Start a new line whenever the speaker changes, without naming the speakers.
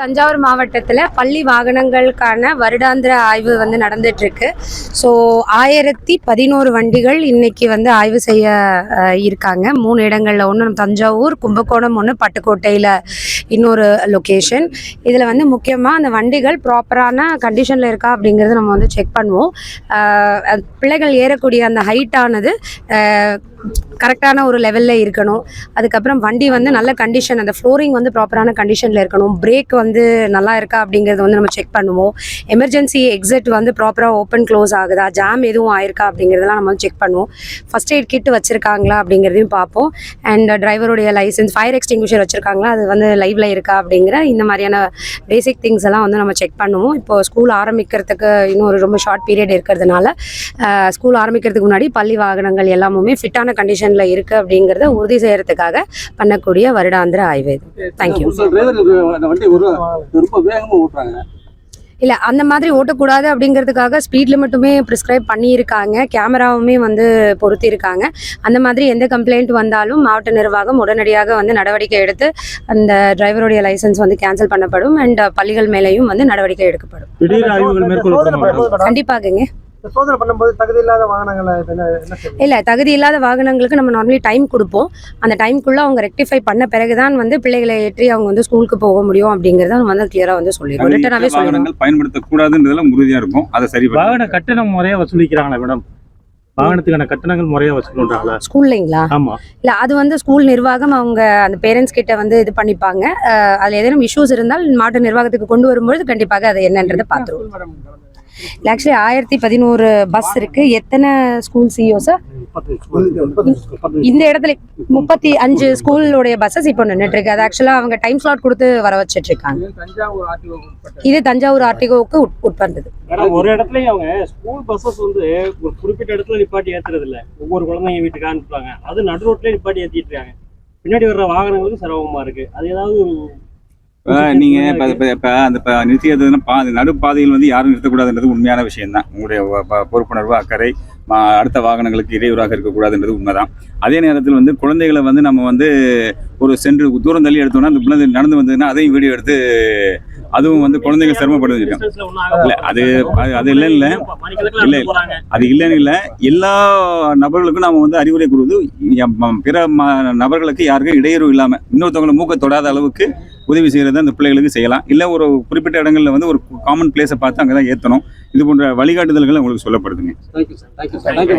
தஞ்சாவூர் மாவட்டத்தில் பள்ளி வாகனங்களுக்கான வருடாந்திர ஆய்வு வந்து நடந்துட்டுருக்கு. ஸோ ஆயிரத்தி பதினோரு வண்டிகள் இன்னைக்கு வந்து ஆய்வு செய்ய இருக்காங்க. மூணு இடங்களில் ஒன்று தஞ்சாவூர் கும்பகோணம் ஒன்று பட்டுக்கோட்டையில் இன்னொரு லொக்கேஷன் இதில் வந்து முக்கியமாக அந்த வண்டிகள் ப்ராப்பரான கண்டிஷனில் இருக்கா அப்படிங்கிறத நம்ம வந்து செக் பண்ணுவோம். பிள்ளைகள் ஏறக்கூடிய அந்த ஹைட்டானது கரெக்டான ஒரு லெவலில் இருக்கணும். அதுக்கப்புறம் வண்டி வந்து நல்ல கண்டிஷன் அந்த ஃப்ளோரிங் வந்து ப்ராப்பரான கண்டிஷனில் இருக்கணும். பிரேக் வந்து நல்லா இருக்கா அப்படிங்கிறது வந்து நம்ம செக் பண்ணுவோம். எமர்ஜென்சி எக்ஸிட் வந்து ப்ராப்பராக ஓப்பன் க்ளோஸ் ஆகுதா? ஜாம் எதுவும் ஆயிருக்கா அப்படிங்கிறதெல்லாம் நம்ம வந்து செக் பண்ணுவோம். ஃபஸ்ட் எய்ட் கிட் வச்சுருக்காங்களா அப்படிங்கிறதையும் பார்ப்போம். அண்ட் டிரைவருடைய லைசன்ஸ் ஃபயர் எக்ஸ்டிங்விஷர் வச்சுருக்காங்களா? அது வந்து லைவில் இருக்கா அப்படிங்கிற இந்த மாதிரியான பேசிக் திங்ஸ் எல்லாம் வந்து நம்ம செக் பண்ணுவோம். இப்போ ஸ்கூல் ஆரம்பிக்கிறதுக்கு இன்னும் ஒரு ரொம்ப ஷார்ட் பீரியட் இருக்கிறதுனால ஸ்கூல் ஆரம்பிக்கிறதுக்கு முன்னாடி பள்ளி வாகனங்கள் எல்லாமுமே ஃபிட்டான கண்டிஷனில் இருக்குது அப்படிங்கிறத உறுதி செய்யறதுக்காக பண்ணக்கூடிய வருடாந்திர ஆய்வு இது தேங்க்யூ
ரொம்ப ஓட்டுறாங்க.
இல்லை அந்த மாதிரி ஓட்டக்கூடாது அப்படிங்கிறதுக்காக ஸ்பீட் லிமிட்டுமே ப்ரிஸ்கிரைப் பண்ணியிருக்காங்க. கேமராவுமே வந்து பொருத்தியிருக்காங்க. அந்த மாதிரி எந்த கம்ப்ளைண்ட் வந்தாலும் மாவட்ட நிர்வாகம் உடனடியாக வந்து நடவடிக்கை எடுத்து அந்த டிரைவருடைய லைசன்ஸ் வந்து கேன்சல் பண்ணப்படும். அண்ட் பள்ளிகள் மேலேயும் வந்து நடவடிக்கை எடுக்கப்படும்.
திடீர் ஆய்வுகள் மேற்கொள்ளப்படும். மேடம்.
கண்டிப்பாகங்க.
சோதனை பண்ணும்போது தகுதி இல்லாத வாகனங்களை?
இல்லை தகுதி இல்லாத வாகனங்களுக்கு நம்ம நார்மலி டைம் கொடுப்போம். அந்த டைம்குள்ளே அவங்க ரெக்டிஃபை பண்ண பிறகுதான் வந்து பிள்ளைகளை ஏற்றி அவங்க வந்து ஸ்கூலுக்கு போக முடியும் அப்படிங்கிறத நம்ம வந்து கிளியராக வந்து சொல்லிடுவோம் ரிட்டனாகவே சொல்லிடுவோம்
வாகனங்கள் பயன்படுத்தக்கூடாதுன்றதுல உறுதியா இருக்கும் அதை சரி
வாகன கட்டணம் முறையா வசூலிக்கிறாங்களா மேடம் வாகனத்துக்கான கட்டணங்கள் முறையா வசூலுன்றாங்களா
ஸ்கூல்லைங்களா
ஆமா.
இல்லை அது வந்து ஸ்கூல் நிர்வாகம் அவங்க அந்த பேரண்ட்ஸ் கிட்ட வந்து இது பண்ணிப்பாங்க. அதில் ஏதேனும் இஷ்யூஸ் இருந்தால் மாவட்ட நிர்வாகத்துக்கு கொண்டு வரும்பொழுது கண்டிப்பாக அது என்னன்றதை பார்த்துருவோம். இல்லை ஆக்சுவலி ஆயிரத்தி பதினோரு பஸ் இருக்கு. எத்தனை ஸ்கூல் சிஓ சார் இந்த இடத்துல முப்பத்தி அஞ்சு ஸ்கூலோடைய பஸ்ஸஸ் இப்போ நின்றுட்டு இருக்கு அது ஆக்சுவலாக அவங்க டைம் ஸ்லாட் கொடுத்து வர வச்சிட்டு இருக்காங்க இது தஞ்சாவூர் ஆர்டிகோவுக்கு உட்பட்டது
ஒரு இடத்துலயும் அவங்க ஸ்கூல் பஸ்ஸஸ் வந்து ஒரு குறிப்பிட்ட இடத்துல நிப்பாட்டி ஏத்துறது இல்ல ஒவ்வொரு குழந்தைங்க வீட்டுக்கு அனுப்புறாங்க. அது நடு ரோட்லயே நிப்பாட்டி ஏத்திட்டு இருக்காங்க. பின்னாடி வர்ற வாகனங்களுக்கு சிரமமா இருக்கு. அது ஏதாவது
இப்ப நீங்க இப்ப இப்ப அந்த இப்ப நிறுத்தியதுன்னா பா நடுப்பாதையில் வந்து யாரும் நிறுத்தக்கூடாதுன்றது உண்மையான விஷயம் தான் உங்களுடைய பொறுப்புணர்வு அக்கறை அடுத்த வாகனங்களுக்கு இடையூறாக இருக்கக்கூடாதுன்றது உண்மைதான். அதே நேரத்தில் வந்து குழந்தைகளை வந்து நம்ம வந்து ஒரு சென்று தூரம் தள்ளி எடுத்தோம்னா அந்த குழந்தை நடந்து வந்ததுன்னா அதையும் வீடியோ எடுத்து அதுவும் வந்து குழந்தைங்க சிரமப்படுது. இல்ல அது அது- அது இல்லை இல்லை. இல்ல, அது இல்லைன்னு இல்லை. எல்லா நபர்களுக்கும் நாம வந்து அறிவுரை ம- பிற ம- நபர்களுக்கு யாருக்கும் இடையூறு இல்லாம இன்னொருத்தவங்களை மூக்க தொடாத அளவுக்கு உதவி செய்யறதை அந்த பிள்ளைகளுக்கு செய்யலாம். இல்லை ஒரு குறிப்பிட்ட இடங்கள்ல வந்து ஒரு காமன் பிளேஸை பார்த்து அங்கே தான் ஏற்றணும் இது போன்ற வழிகாட்டுதல்கள் உங்களுக்கு சொல்லப்படுதுங்க.
Thank you sir thank you sir thank you